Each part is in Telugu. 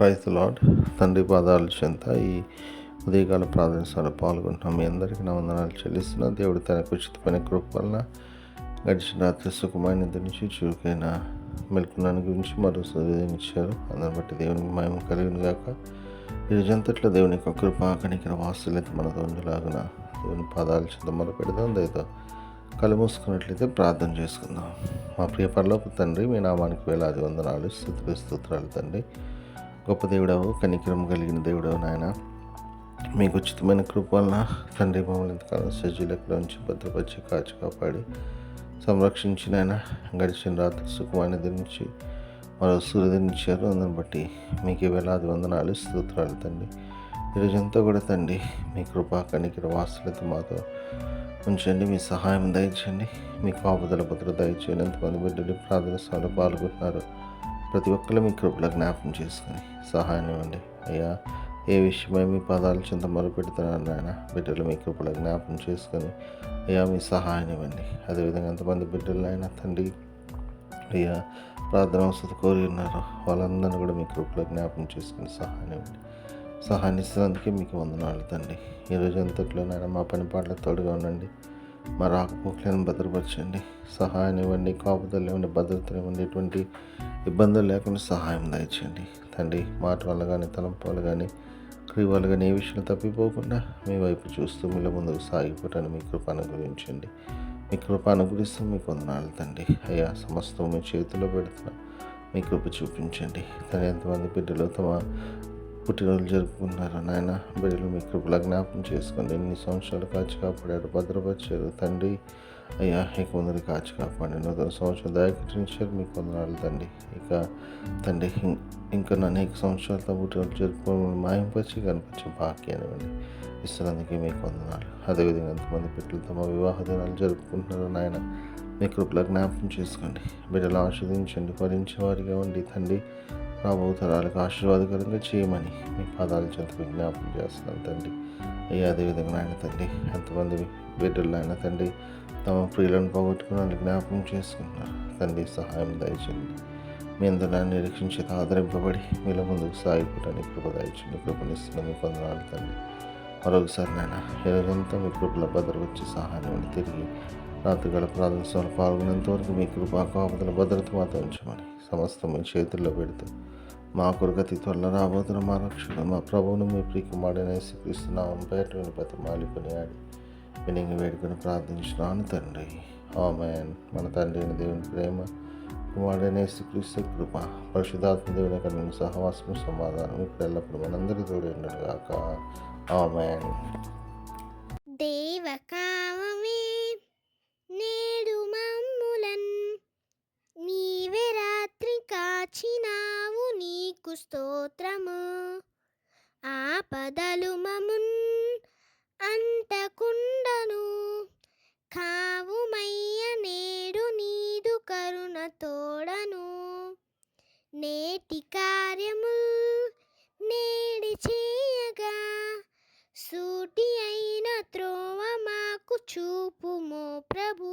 ప్రైజ్ లాడ్ తండ్రి పాదాలు చెంత ఈ ఉదయకాల ప్రార్థనశాల పాల్గొంటున్నాం. మీ అందరికీ నా వందనాలు చెల్లిస్తున్నా. దేవుడు తనకు ఉచితమైన కృప వలన గడిచిన రాత్రి సుఖమైన నిద్ర నుంచి చురుకైన మెలుకున్నాను గురించి మరో సూర్యోదయం ఇచ్చారు. అందరిని బట్టి దేవునికి మేము కలిగిన గాక ఈ రోజంతట్లో దేవుని యొక్క కృప కనికర వాసులైతే మనతో ఉండేలాగున దేవుని పాదాలు చెంత మొదలు పెడదాం. దయతో కళ్ళు మూసుకున్నట్లయితే ప్రార్థన చేసుకుందాం. మా ప్రియ పరలోపు తండ్రి మీ నామానికి వేలాది వందనాలు స్థుతులు స్తోత్రాలు తండ్రి. గొప్ప దేవుడవు కనికరం కలిగిన దేవుడవు నాయన. మీకు ఉచితమైన కృప వలన తండ్రి మమ్మల్ని ఎంతకాలం సజ్జీలకులో ఉంచి భద్రపరిచి కాచి కాపాడి సంరక్షించిన ఆయన గడిచిన రాత్రి సుఖమైన నుంచి మరో సూర్యదినిచ్చారు అందరిని బట్టి మీకు వేలాది వందనాలు స్తోత్రాలు తండ్రి. ఈరోజంతా కూడా తండ్రి మీ కృప కనికర వాసులతో మాతో ఉంచండి మీ సహాయం దయచేయండి. మీ కాపుదల భద్రత దయచేయండి. ఎంతమంది బిడ్డలు ప్రార్థన స్థానంలో పాల్గొంటున్నారు. ప్రతి ఒక్కరు మీ కృపలో జ్ఞాపకం చేసుకుని సహాయం ఇవ్వండి. అయ్యా ఏ విషయమై మీ పాదాలు చింత మొదలు పెడుతున్నారు నాయన బిడ్డలు మీ కృపలో జ్ఞాపకం చేసుకొని అయ్యా మీ సహాయం ఇవ్వండి. అదేవిధంగా ఎంతమంది బిడ్డలు ఆయన తండ్రి అయ్యా ప్రార్థన వసతి కోరి ఉన్నారు వాళ్ళందరినీ కూడా మీ కృపలో జ్ఞాపకం చేసుకుని సహాయం ఇవ్వండి. సహాయాన్ని ఇస్తున్నందుకే మీకు వందనాలు తండ్రి. ఈ రోజు అంతట్లో నాయన మా పని పాటల తోడుగా ఉండండి. మా రాకపోకలను భద్రపరచండి. సహాయం ఇవ్వండి కాపుదలు ఇవ్వండి భద్రతలు ఇవ్వండి. ఎటువంటి ఇబ్బందులు లేకుండా సహాయం దయచేయండి. తండ్రి మాట వల్ల కానీ తలంపాలు కానీ క్రియ వల్ల కానీ ఏ విషయంలో తప్పిపోకుండా మీ వైపు చూస్తూ మీలో ముందుకు సాగిపోవటాన్ని మీ కృప అనుగ్రహించండి. మీ కృప అనుగ్రహిస్తూ మీకు వందనాలు తండ్రి. అయ్యా సమస్తం మీ చేతిలో పెడుతున్నా మీ కృప చూపించండి. తన ఎంతమంది బిడ్డలు తమ పుట్టినరోజు జరుపుకున్నారు నాయన బిడ్డలు మీ కృపలో జ్ఞాపకం చేసుకోండి. ఎన్ని సంవత్సరాలు కాచి కాపాడారు భద్రపరిచారు తండ్రి అయ్యా ఇక కొందరు కాచి కాపాడి నూతన సంవత్సరం దయకరించారు మీకు కొందరు తండ్రి. ఇక తండ్రి ఇంకా అనేక సంవత్సరాలతో పుట్టిన జరుపుకోవడం మాయంపరిచి కనిపించే భాగ్యాన్ని ఇస్తున్నందుకే మీకు వందనాలు అదేవిధంగా ఎంతమంది బిడ్డలు తమ వివాహ దినాలు జరుపుకుంటున్నారు నాయన మీ కృపల జ్ఞాపకం చేసుకోండి. బిడ్డలు ఆస్వాదించండి భరించే వారిగా ఉండి తండ్రి రాబో తరాలకు ఆశీర్వాదకరంగా చేయమని మీ పాదాల చెంత విజ్ఞాపం చేస్తున్నాను తండ్రి. అయ్యా అదేవిధంగా నాయన తండ్రి ఎంతమంది బిడ్డలు నాయన తండ్రి తమ ప్రియులను పోగొట్టుకున్న జ్ఞాపకం చేసుకుంటున్నారు. తండ్రి సహాయం దయచేయండి. మీ అందరూ నిరీక్షించి ఆదరింపబడి మీలో ముందుకు సాగిపోవడానికి కృప దయచండి కృపణిస్తున్న మీ పొందనాలు తండ్రి. మరొకసారి నాయన ఈ మీ కృపల భద్రవచ్చి సహాయం తిరిగి రాత్రిగల ప్రార్థన పాల్గొనేంత వరకు మీ కృపా కాపుదల భద్రత మాతో ఉంచమని సమస్తం మీ చేతుల్లో పెడుతూ మా కొరగతి త్వరలో రాబోతున్న మా రక్షణ మా ప్రభువును మీ ప్రియకుమారుడైన యేసుక్రీస్తున్నాం పేట విని ప్రతి మాలికొని ఆడి వినింగి వేడుకొని ప్రార్థించినాను తండ్రి. ఆమెన్. మన తండ్రి అయిన దేవుని ప్రేమ కుమారుడైన శ్రీకృష్ణ కృప పరిశుధాత్మ దేవుని యొక్క సహవాసము సమాధానం ఇప్పుడు ఎల్లప్పుడు మనందరి తోడు ఉండడుగాక ఆమెన్. దేవకా నీకు స్తోత్రము ఆపదలు మమున్ అంటకుండను. కావుమయ్య నేడు నీదు కరుణ తోడను. నేటి కార్యము నేడి చేయగా సూటి అయిన త్రోవ మాకు చూపుమో ప్రభు.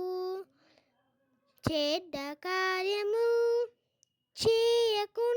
చెడ్డ కార్యము చేయకుండా